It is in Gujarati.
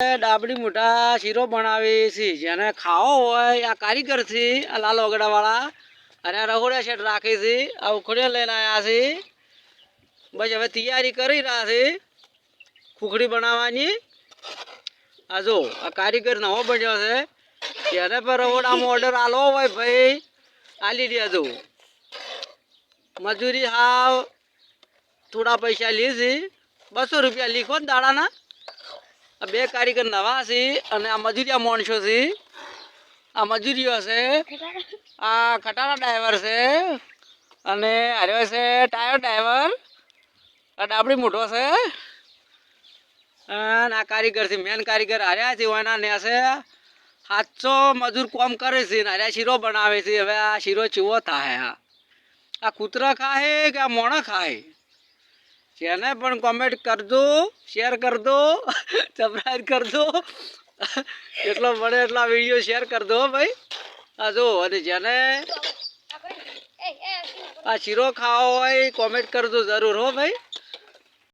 ડાબડી મોટા શીરો બનાવે છે. જેને ખાવો હોય આ કારીગર છે આ લાલ વગડાવાળા અને આ રહોડા શેઠ રાખે છે. આ ઉખડીઓ લઈને આવ્યા છે. બસ હવે તૈયારી કરી રહ્યા છે. ખુખડી બનાવવાની. આ જો, આ કારીગર નવો બન્યો છે. જેને પણ રહોડામાં ઓર્ડર આલો હોય ભાઈ આલી દેજો મજૂરી હાવ થોડા પૈસા લે બસો રૂપિયા લીખો ને દાડાના. બે કારીગર નવા છે અને આ મજૂરિયા માણસો છે. આ મજૂરીઓ છે. આ ખટારા ડ્રાઈવર છે અને હાર્યો છે ટાયર ડ્રાઈવર. આ ડાબડી મોટો છે. અને આ કારીગર છે મેન કારીગર હાર્યા છે એના ને છે. સાતસો મજૂર કોમ કરે છે ને હાર્યા શીરો બનાવે છે. હવે આ શીરો ચીવો થાય આ કૂતરા ખાય કે આ મોણા ખાય? જેને પણ કોમેન્ટ કરજો શેર કરજો સબસ્ક્રાઈબ કરજો. એટલો મળે એટલા વીડિયો શેર કરજો હો ભાઈ. આ જો અને જેને આ શીરો ખાવો હોય કોમેન્ટ કરજો જરૂર હો ભાઈ.